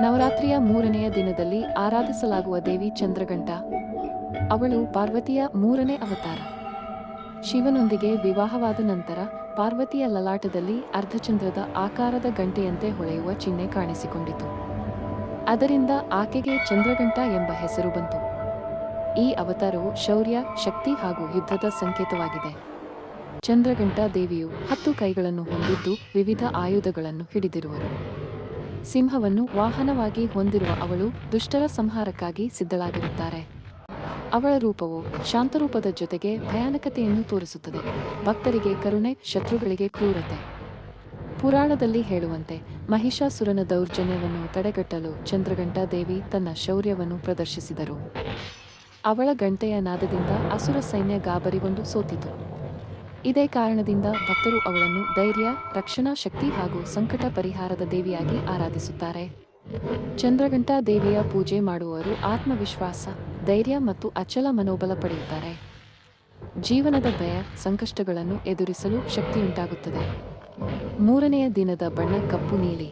ನವರಾತ್ರಿಯ ಮೂರನೆಯ ದಿನದಲ್ಲಿ ಆರಾಧಿಸಲಾಗುವ ದೇವಿ ಚಂದ್ರಗಂಟ ಅವಳು ಪಾರ್ವತಿಯ ಮೂರನೇ ಅವತಾರ. ಶಿವನೊಂದಿಗೆ ವಿವಾಹವಾದ ನಂತರ ಪಾರ್ವತಿಯ ಲಲಾಟದಲ್ಲಿ ಅರ್ಧಚಂದ್ರದ ಆಕಾರದ ಗಂಟೆಯಂತೆ ಹೊಳೆಯುವ ಚಿಹ್ನೆ ಕಾಣಿಸಿಕೊಂಡಿತು. ಅದರಿಂದ ಆಕೆಗೆ ಚಂದ್ರಗಂಟ ಎಂಬ ಹೆಸರು ಬಂತು. ಈ ಅವತಾರವು ಶೌರ್ಯ, ಶಕ್ತಿ ಹಾಗೂ ಯುದ್ಧದ ಸಂಕೇತವಾಗಿದೆ. ಚಂದ್ರಗಂಟ ದೇವಿಯು ಹತ್ತು ಕೈಗಳನ್ನು ಹೊಂದಿದ್ದು ವಿವಿಧ ಆಯುಧಗಳನ್ನು ಹಿಡಿದಿರುವರು. ಸಿಂಹವನ್ನು ವಾಹನವಾಗಿ ಹೊಂದಿರುವ ಅವಳು ದುಷ್ಟರ ಸಂಹಾರಕ್ಕಾಗಿ ಸಿದ್ಧಳಾಗಿರುತ್ತಾರೆ. ಅವಳ ರೂಪವು ಶಾಂತರೂಪದ ಜೊತೆಗೆ ಭಯಾನಕತೆಯನ್ನು ತೋರಿಸುತ್ತದೆ. ಭಕ್ತರಿಗೆ ಕರುಣೆ, ಶತ್ರುಗಳಿಗೆ ಕ್ರೂರತೆ. ಪುರಾಣದಲ್ಲಿ ಹೇಳುವಂತೆ ಮಹಿಷಾಸುರನ ದೌರ್ಜನ್ಯವನ್ನು ತಡೆಗಟ್ಟಲು ಚಂದ್ರಗಂಟಾ ದೇವಿ ತನ್ನ ಶೌರ್ಯವನ್ನು ಪ್ರದರ್ಶಿಸಿದರು. ಅವಳ ಗಂಟೆಯ ನಾದದಿಂದ ಅಸುರ ಸೈನ್ಯ ಗಾಬರಿಗೊಂಡು ಸೋತಿತು. ಇದೇ ಕಾರಣದಿಂದ ಭಕ್ತರು ಅವಳನ್ನು ಧೈರ್ಯ, ರಕ್ಷಣಾ ಶಕ್ತಿ ಹಾಗೂ ಸಂಕಟ ಪರಿಹಾರದ ದೇವಿಯಾಗಿ ಆರಾಧಿಸುತ್ತಾರೆ. ಚಂದ್ರಘಂಟಾ ದೇವಿಯ ಪೂಜೆ ಮಾಡುವವರು ಆತ್ಮವಿಶ್ವಾಸ, ಧೈರ್ಯ ಮತ್ತು ಅಚಲ ಮನೋಬಲ ಪಡೆಯುತ್ತಾರೆ. ಜೀವನದ ಭಯ, ಸಂಕಷ್ಟಗಳನ್ನು ಎದುರಿಸಲು ಶಕ್ತಿಯುಂಟಾಗುತ್ತದೆ. ಮೂರನೆಯ ದಿನದ ಬಣ್ಣ ಕಪ್ಪು ನೀಲಿ.